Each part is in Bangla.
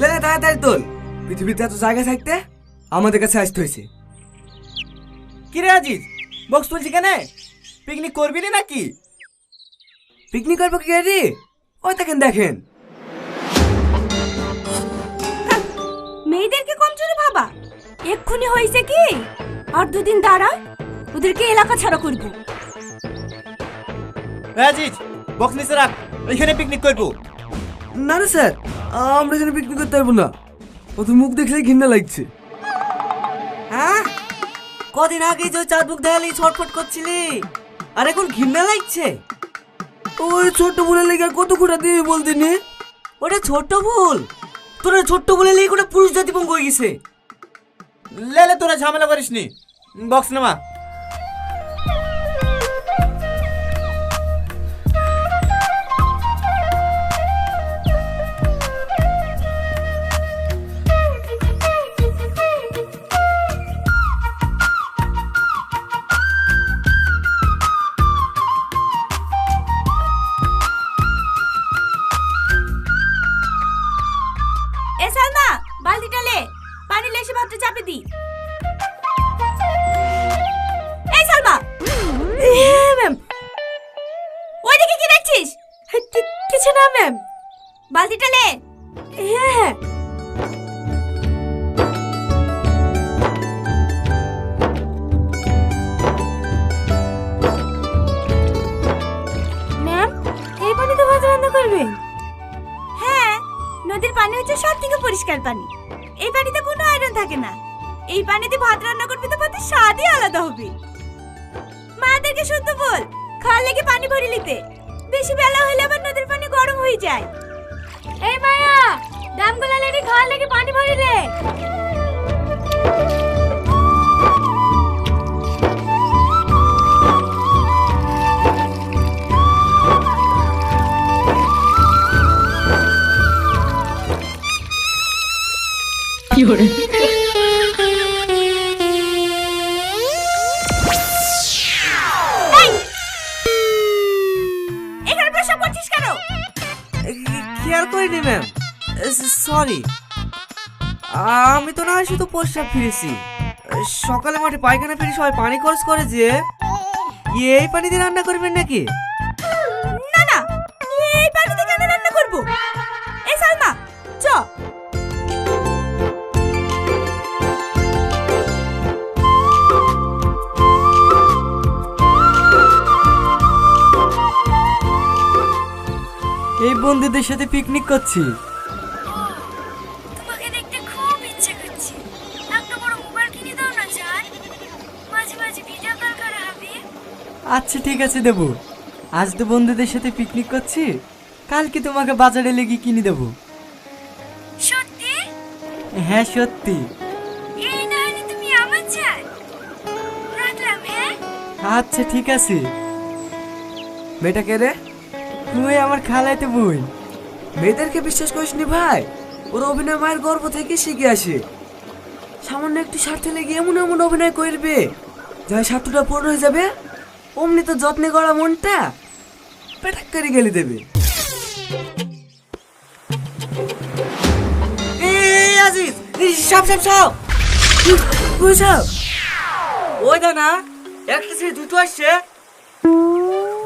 তাড়াতাড়ি তোল পৃথিবীতে এত জায়গা থাকতে আমাদের কাছে আসতে হয়েছে। কিরে আজিজ বক্স তুলছি কেন? পিকনিক করবি না নাকি? পিকনিক করব কি রে? ওই দেখেন দেখেন। মেয়েদেরকে কম চুরি ভাবা। এক্ষুনি হয়েছে কি? আর দুদিন দাঁড়া ওদেরকে এলাকা ছাড়া করব। আজিজ বক্স নিচে রাখ এখানে পিকনিক করব। না না স্যার, আমরা এখানে পিকনিক করতে পারব না। অত মুখ দেখলেই ঘৃণা লাগছে। হ্যাঁ? কদিন আগে যে চাঁদ মুখ দেখালি ছটফট করছিলি। আর এখন ঘৃণা লাগছে? ওই ছোট্ট বলে লেগে কত খোটা দিবি বলতে নে? ওটা ছোট্ট ভুল। তোরা ছোট্ট বলে লেগে ওটা পুরুষ জাতি পঙ্গ হয়ে গেছে। লে লে, তোরা ঝামেলা করিস নি বক্স নামা বালতিটা লে পানি লেসে ভাতটা চাপে দি। এই সালমা! হ্যাঁ ম্যাম ওইদিকে কি দেখছিস? কিছু না ম্যাম বালতিটা লে। হ্যাঁ হ্যাঁ। ম্যাম এই পানিতে ভাত রান্না করবেন হ্যাঁ নদীর পানি হচ্ছে সব থেকে পরিষ্কার পানি। এই পানিতে কোনো আয়রন থাকে না। এই পানিতে ভাত রান্না করবে তো ভাতের স্বাদই আলাদা হবে। মাদেরকে শুদ্ধ বল খাওয়ার লেগে পানি ভরে নিতে। বেশি বেলা হলে আবার নদীর পানি গরম হয়ে যায়। এই মায়া, দামগুলা লেগে খাওয়ার লেগে পানি ভরিলে। কেন? খেয়াল করিনি ম্যাম সরি আমি তো না শুধু প্রস্রাব ফিরেছি। সকালে মাঠে পায়খানা ফিরে সবাই পানি খরচ করে যে এই পানি দিয়ে রান্না করবেন নাকি? বন্ধুদের সাথে পিকনিক করছি। তোমাকে দেখতে খুব ইচ্ছে করছে। একটা বড় মোবাইল কিনে দাও না জান। মাঝে মাঝে ভিডিও কল করা হবে। আচ্ছা ঠিক আছে দেবো। আজ তো বন্ধুদের সাথে পিকনিক করছি। কালকে তোমাকে বাজারে লেগে কিনে দেবো। সত্যি? হ্যাঁ সত্যি। এই না হলে তুমি আমার চাই। রাখলাম হ্যাঁ? আচ্ছা ঠিক আছে। মেয়েটা কে রে? তুই আমার খালাইতে বই মেয়েদেরকে বিশ্বাস করিস নি ভাই? ওরা অভিনয় মায়ের গর্ব থেকে শিখে আসে। সামান্য একটু স্বার্থে লেগে এমন এমন অভিনয় করবে যা স্বার্থটা পূর্ণ হয়ে যাবে, অমনি তো যত্নে করা মনটা পেটাক করে গেলে দেবে। আজিজ সাপ সাপ ওই দা না একটা ছেলে দুটো আসছে।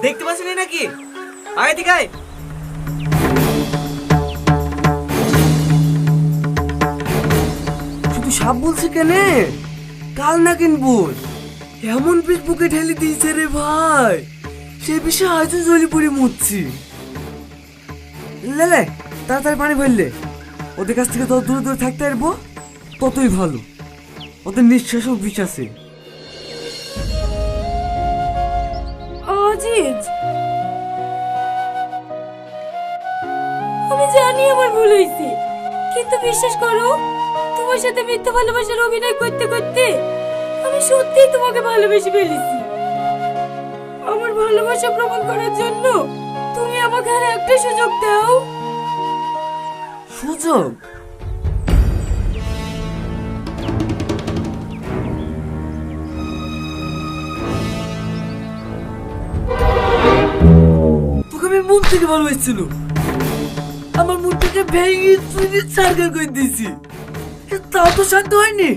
দেখতে পাচ্ছি নাকি? আগে দিকে। শুধু সাপ বলছে কেনে? কাল না কিনবো এমন পিস বুকে ঢেলে দিয়েছে রে ভাই। সে বিষয়ে আজও জলি পড়ে মরছি। লেলে তাড়াতাড়ি পানি ফেললে ওদের কাছ থেকে তত দূরে দূরে থাকতে পারব, ততই ভালো। ওদের নিঃশ্বাসও বিষ আছে। আমি জানি আমার ভুল হয়েছে। কিন্তু বিশ্বাস করো, তোমার সাথে মিথ্যা ভালোবাসার অভিনয় করতে করতে আমি সত্যিই তোমাকে ভালোবেসে ফেলেছি। আমার ভালোবাসা প্রমাণ করার জন্য তুমি আমাকে আর একটা সুযোগ দাও। সুযোগ? তোকে আমি মুখ থেকে ভালোবাসছিল আমার মুখটাকে ভেঙে চুরি সার্কেল করে দিয়েছি। তাও তো শান্ত হয়নি।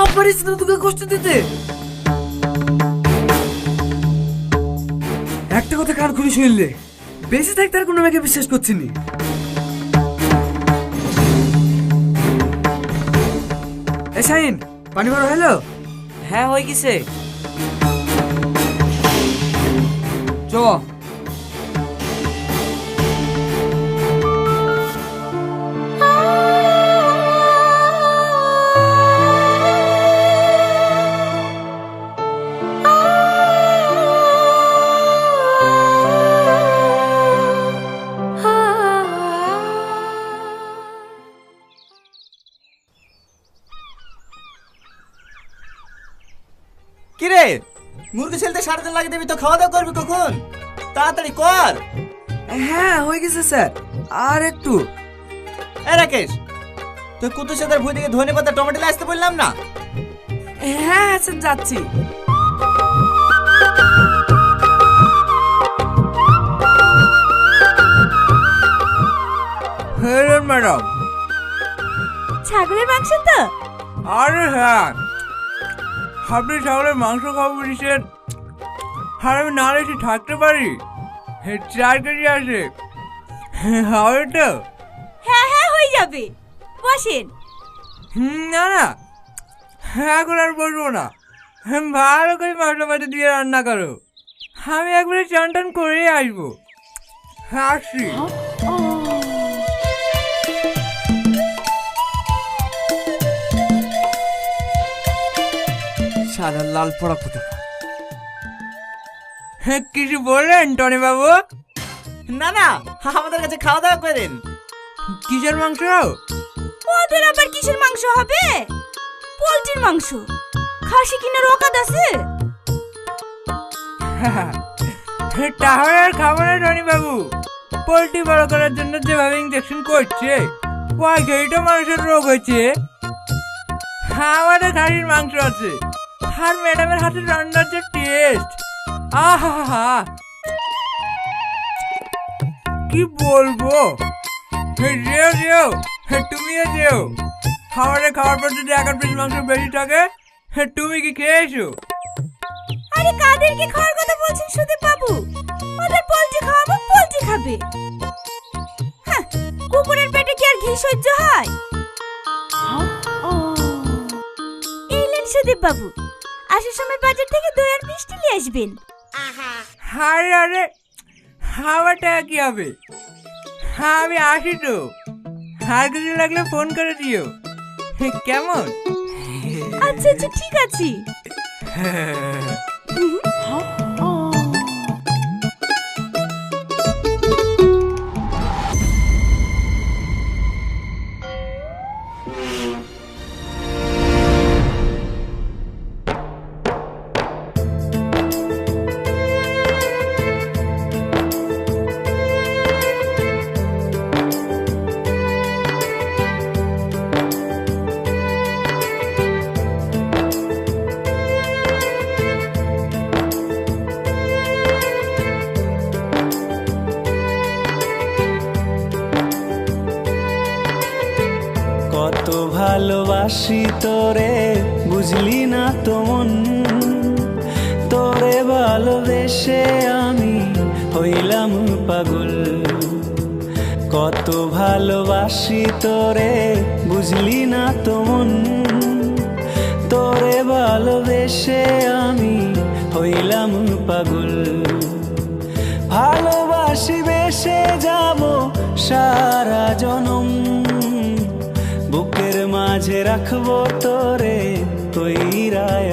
আবার তো তোকে কষ্ট দিতে। একটা কথা কান খুলে শুনলে? বেঁচে থাকতে আর কোনো মেয়েকে বিশ্বাস করছি নি। এ শাহিন পানি ভরা হলো? হ্যাঁ হয়ে গেছে। চ কি রে মুরগি ছেলতে সাড়ে তিন লাগিয়ে দিবি তো খাওয়া দাওয়া করবি কখন? তাড়াতাড়ি কর। হ্যাঁ হয়ে গেছে স্যার। আর একটু। এ রাকেশ তুই কুতুর সাথে ভুই দিকে ধনে পাতা টমেটো নিয়ে আসতে বললাম না? হ্যাঁ স্যার যাচ্ছি। হ্যাঁ ম্যাডাম। ছাগলের মাংস তো? আরে হ্যাঁ। আপনি ছাগলের মাংস খাব বলেছেন আর আমি না এসে থাকতে পারি? চার কেজি আছে। হবে তো? হ্যাঁ হ্যাঁ হয়ে যাবে। বসেন। হুম, না না। এখন আর বলব না। ভালো করে মশলা পাতি দিয়ে রান্না করো। আমি একবারে চান টান করেই আসব। আসছি। সাদা লাল পড়া কোথা হ্যাঁ, কিছু বললেন টনি বাবু না না আমাদের কাছে খাওয়া দাওয়া করেন কিসের মাংস? ওদের আবার কিসের মাংস হবে? পোলট্রির মাংস। খাসি কিনার ওকাদ আছে? তাহলে আর খাব না টনি বাবু পোলট্রি বড় করার জন্য যেভাবে ইঞ্জেকশন করছে ওই তো মানুষের রোগ হয়েছে। আমাদের খাসির মাংস আছে। আর ম্যাডামের হাতে রান্নার যে টেস্ট আহা কি বলব? যেও যেও। তুমিও যেও। খাবারে খাওয়ার পর যদি এক পিস মাংস বেশি থাকে তুমি কি খেয়েছো? আরে কাদেরকে খাওয়ার কথা বলছেন সুদীপ বাবু? ওদের পোলট্রি খাওয়াবো পোলট্রি খাবে। হ্যাঁ, কুকুরের পেটে কি আর ঘি সহ্য হয়? এলেন সুদীপ বাবু। আসার সময় বাজার থেকে দই আর মিষ্টি নিয়ে আসবেন। আরে আরে হাওয়াটা টাকা কি হবে? হ্যাঁ আমি আসি তো। আর কিছু লাগলে ফোন করে দিও। কেমন? আচ্ছা আচ্ছা ঠিক আছে। ভালোবাসি তোরে, বুঝলি না তো মন। তোরে ভালোবেসে আমি হইলাম পাগল। ভালোবাসি বেসে যাব সারা জনম। বুকের মাঝে রাখব তোরে কইরায়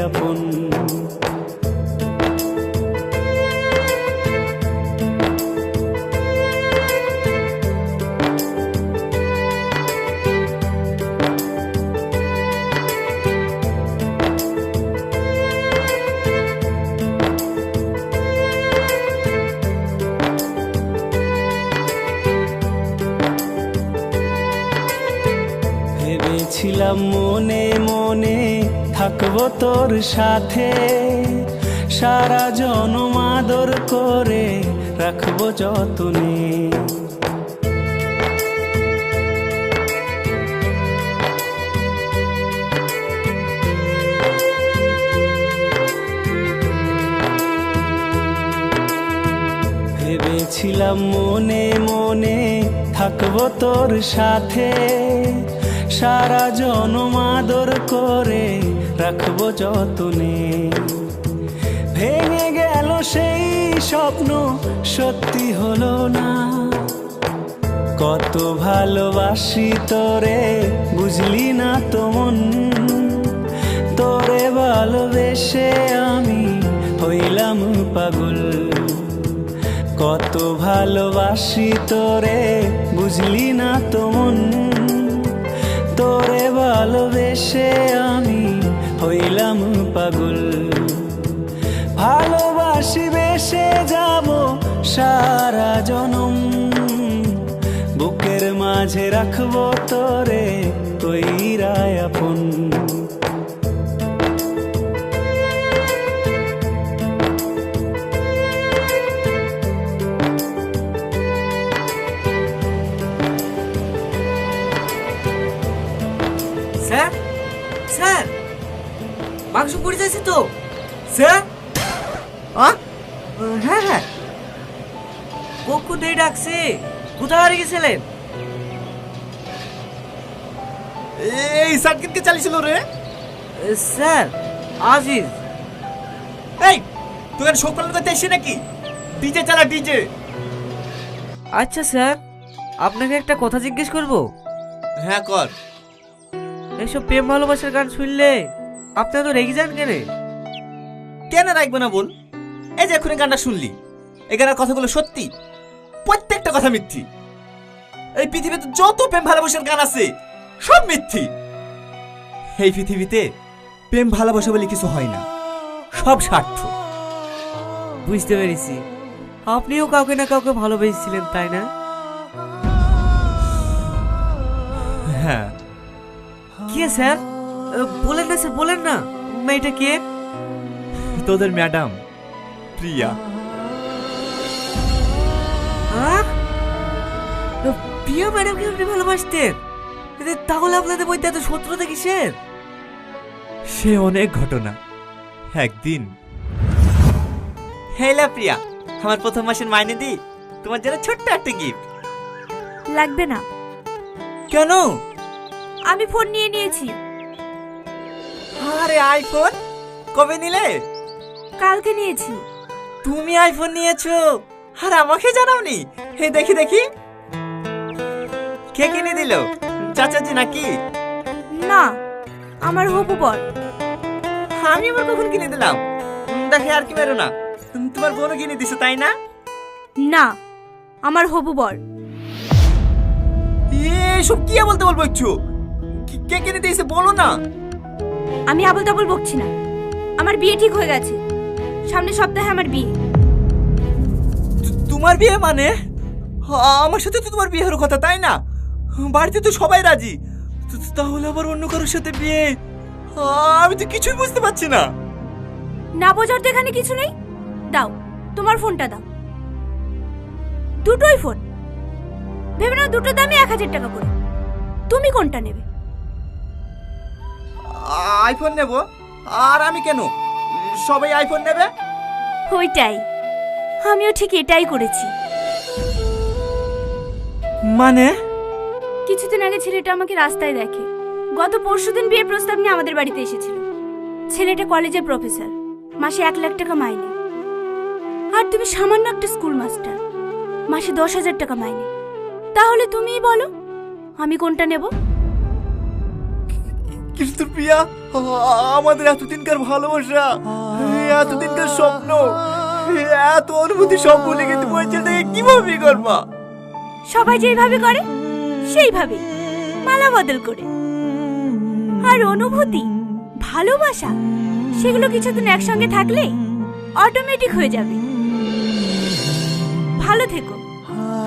মনে মনে থাকব তোর সাথে। সারা জনমাদর করে রাখব যতনে। ভেবেছিলাম মনে মনে থাকব তোর সাথে। সারা জনম আদর করে রাখব যতনে। ভেঙে গেল সেই স্বপ্ন, সত্যি হলো না। কত ভালোবাসি তোরে, বুঝলি না তো মন। তোরে ভালোবেসে আমি হইলাম পাগল। কত ভালোবাসি তোরে, বুঝলি না তো মন। তোরে ভালোবেসে আমি হইলাম পাগল। ভালোবাসি বেসে যাব সারা জনম। বুকের মাঝে রাখব তোরে স্যার? হ্যাঁ হ্যাঁ। কখন দিয়ে ডাকছে। কোথায় হারিয়ে গেছিলেন এই সার্কিটকে চালিয়েছিল রে? স্যার আজিজ। এই তোকে পালন করতে এসে নাকি? ডিজে চালা ডিজে। আচ্ছা স্যার আপনাকে একটা কথা জিজ্ঞেস করব? হ্যাঁ কর। এসব প্রেম ভালোবাসার গান শুনলে আপনি তো রেগে যান কেন? কেন রাখবে না বল? এই যে এক্ষুনি গানটা শুনলি এই গানের কথাগুলো সত্যি? প্রত্যেকটা কথা মিথ্যি। এই পৃথিবীতে যত প্রেম ভালোবাসার গান আছে সব মিথ্যি। এই পৃথিবীতে প্রেম ভালোবাসা বলে কিছু হয় না সব স্বার্থ বুঝতে পেরেছি। আপনিও কাউকে না কাউকে ভালোবেসেছিলেন তাই না? হ্যাঁ। কে স্যার? বলেন না স্যার বলেন না। মেয়েটা কে? তোদের ম্যাডাম প্রিয়া। প্রিয়া ম্যাডামকে আপনি ভালোবাসতেন। তাহলে আপনাদের মধ্যে এত শত্রুতা কিসের? সে অনেক ঘটনা। একদিন হেলা প্রিয়া আমার প্রথম মাসের মাইনে দি তোমার জন্য ছোট্ট একটা গিফট লাগবে না। কেন? আমি ফোন নিয়ে নিয়েছি। আরে আইফোন কবে নিলে? কালকে নিয়েছি। তুমি আইফোন নিয়েছো? আর আমাকে জানাওনি? হে দেখি দেখি। কে কিনে দিল? চাচাজি নাকি? না আমার হবু বর। আমি আবার কখন কিনে দিলাম? দেখে আর কি বেরো না। তোমার বোনও কিনে দিছো তাই না? না আমার হবু বর। এসব কি বলতে বলব কি- কে কিনে দিয়েছে বলো না। আমি আবল তাবল বকছি না। আমার বিয়ে ঠিক হয়ে গেছে। সামনের সপ্তাহে আমার বিয়ে। তোমার বিয়ে মানে? আমার সাথে তো তোমার বিয়ে হওয়ার কথা তাই না? বাড়িতে তো সবাই রাজি। তাহলে আবার অন্য কারোর সাথে বিয়ে? আমি তো কিছুই বুঝতে পারছি না। না বোঝার তো এখানে কিছু নেই। দাও তোমার ফোনটা দাও। দুটোই ফোন। ভেবে নাও দুটো দামই এক হাজার টাকা করে। তুমি কোনটা নেবে? আইফোন নেব। আর আমি কেন? সবাই আইফোন নেবে? ওইটাই। আমিও ঠিক এটাই করেছি। মানে? কিছুদিন আগে ছেলেটা আমাকে রাস্তায় দেখে। গত পরশুদিন বিয়ের প্রস্তাব নিয়ে আমাদের বাড়িতে এসেছিল। ছেলেটা কলেজের প্রফেসর। মাসে এক লাখ টাকা মাইনে। আর তুমি সামান্য একটা স্কুল মাস্টার মাসে দশ হাজার টাকা মাইনে। তাহলে তুমিই বলো আমি কোনটা নেব? কিন্তু প্রিয়া, আমাদের এতদিনকার ভালোবাসা এতদিনকার স্বপ্ন এত অনুভূতি সব ভুলে গেছে ছেলেটাকে কীভাবে করবা? সবাই যেইভাবে করে সেইভাবে মালা বদল করে। আর অনুভূতি, ভালোবাসা, সেগুলো কিছুদিন একসঙ্গে থাকলে অটোমেটিক হয়ে যাবে। ভালো থেকো,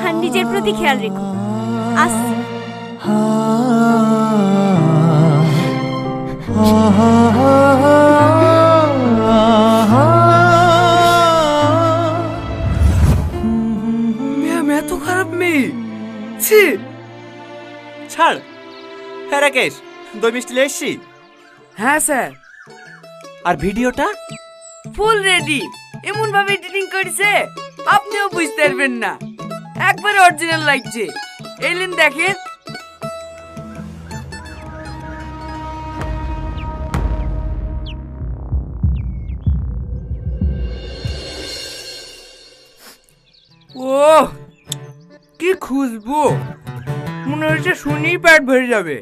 আর নিজের প্রতি খেয়াল রেখো। আসছি রাকেশ দই মিষ্টি নিয়ে এসছি? হ্যাঁ স্যার। আর ভিডিওটা? Full ready. এমন ভাবে এডিটিং করেছে আপনিও বুঝতে পারবেন না। একবারে অরিজিনাল লাগছে। এলেন দেখেন। ও কি খুশবু। মনে হচ্ছে শুনেই পেট ভরে যাবে।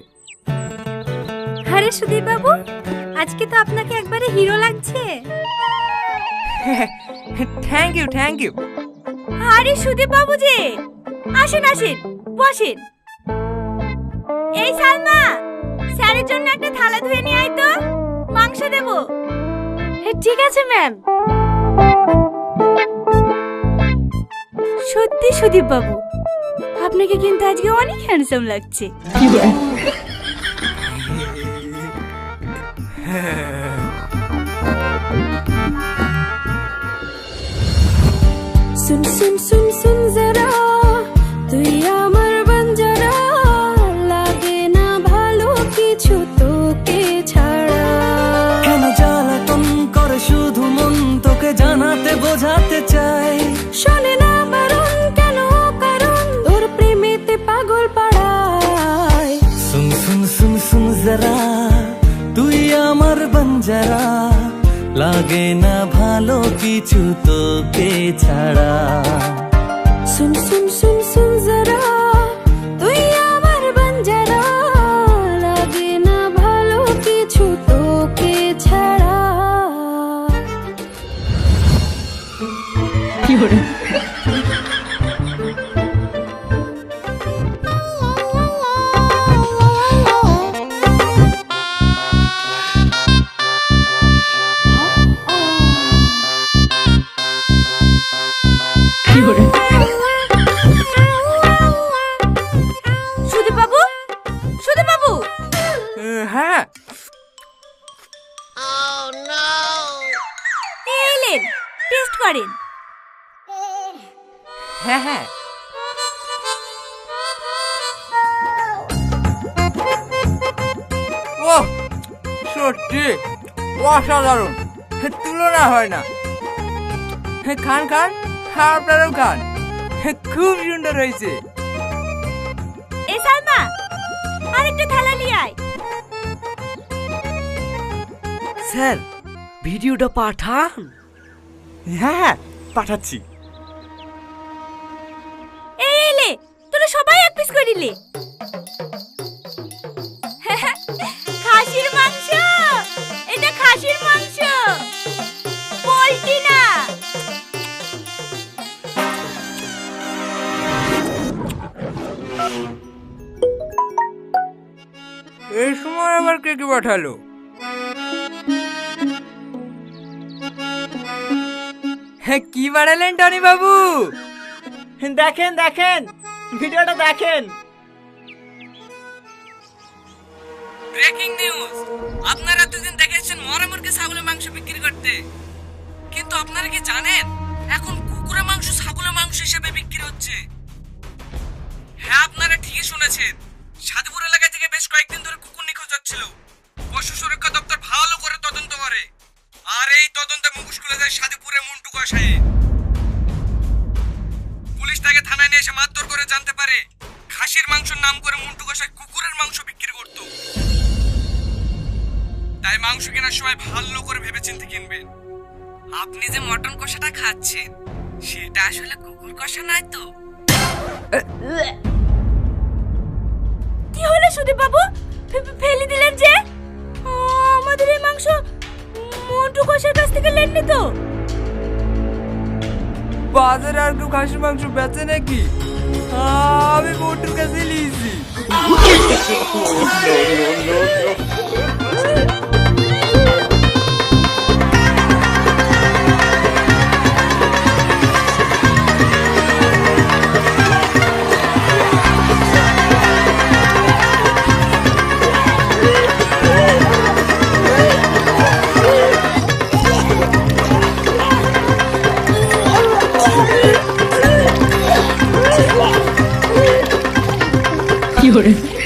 আরে সুদীপ বাবু? আজকে তো আপনাকে একবারে হিরো লাগছে। থ্যাংক ইউ থ্যাংক ইউ আরে সুদীপ বাবু যে! আসেন আসেন বসেন। এই সালমা স্যারের জন্য একটা থালা ধুয়ে নিয়ে আয় তো মাংস দেব। ঠিক আছে ম্যাম। সত্যি সুদীপ বাবু আপনাকে কিন্তু আজকে অনেক হ্যান্ডসাম লাগছে। सुन सुन सुन सुन जरा লাগে না ভালো কিছু তোকে ছাড়া। শুন শুন শুন শুন করেন হ্যাঁ হ্যাঁ। ও সত্যি অসাধারণ। তুলনা হয় না। খান খান আপনারও খান। খুব সুন্দর হয়েছে। এই সালমা আরেকটা থালা নিয়ে আয়। স্যার ভিডিওটা পাঠান। হ্যাঁ হ্যাঁ পাঠাচ্ছি। এই এলে তোরা সবাই এক পিস করিলে খাসির মাংস! এটা খাসির মাংস! পোল্ট্রি না! এই সময় আবার কে কে পাঠালো? কি বাড়ালেন টনি বাবু? দেখেন দেখেন, ভিডিওটা দেখেন। ব্রেকিং নিউজ আপনারা এতদিন দেখেছেন মরা মুরগি ছাগলের মাংস বিক্রি করতে। কিন্তু আপনারা কি জানেন, এখন কুকুরের মাংস ছাগলের মাংস হিসেবে বিক্রি হচ্ছে? হ্যাঁ আপনারা ঠিকই শুনেছেন। সাধুপুর এলাকা থেকে বেশ কয়েকদিন ধরে কুকুর নিখোঁজ হচ্ছিল। পশু সুরক্ষা দপ্তর ভালো করে তদন্ত করে। আর এই তদন্তে মুখোশ খুলে যায় সাধুপুরের মুন্টু কষায়ে পুলিশ তাকে থানায় নিয়ে এসে মারধর করে জানতে পারে খাসির মাংসের নাম করে মুন্টু কষায় কুকুরের মাংস বিক্রি করত। তাই মাংস কেনার সময় ভালো করে ভেবেচিন্তে কিনবেন। আপনি যে মটন কষাটা খাচ্ছেন সেটা আসলে কুকুর কষা নয় তো। কি হলো সুদীপ বাবু থেকে লেননি তো বাজারে আর কেউ খাসি মাংস বেচে নাকি আমি মোটর কাছে নিয়েছি কি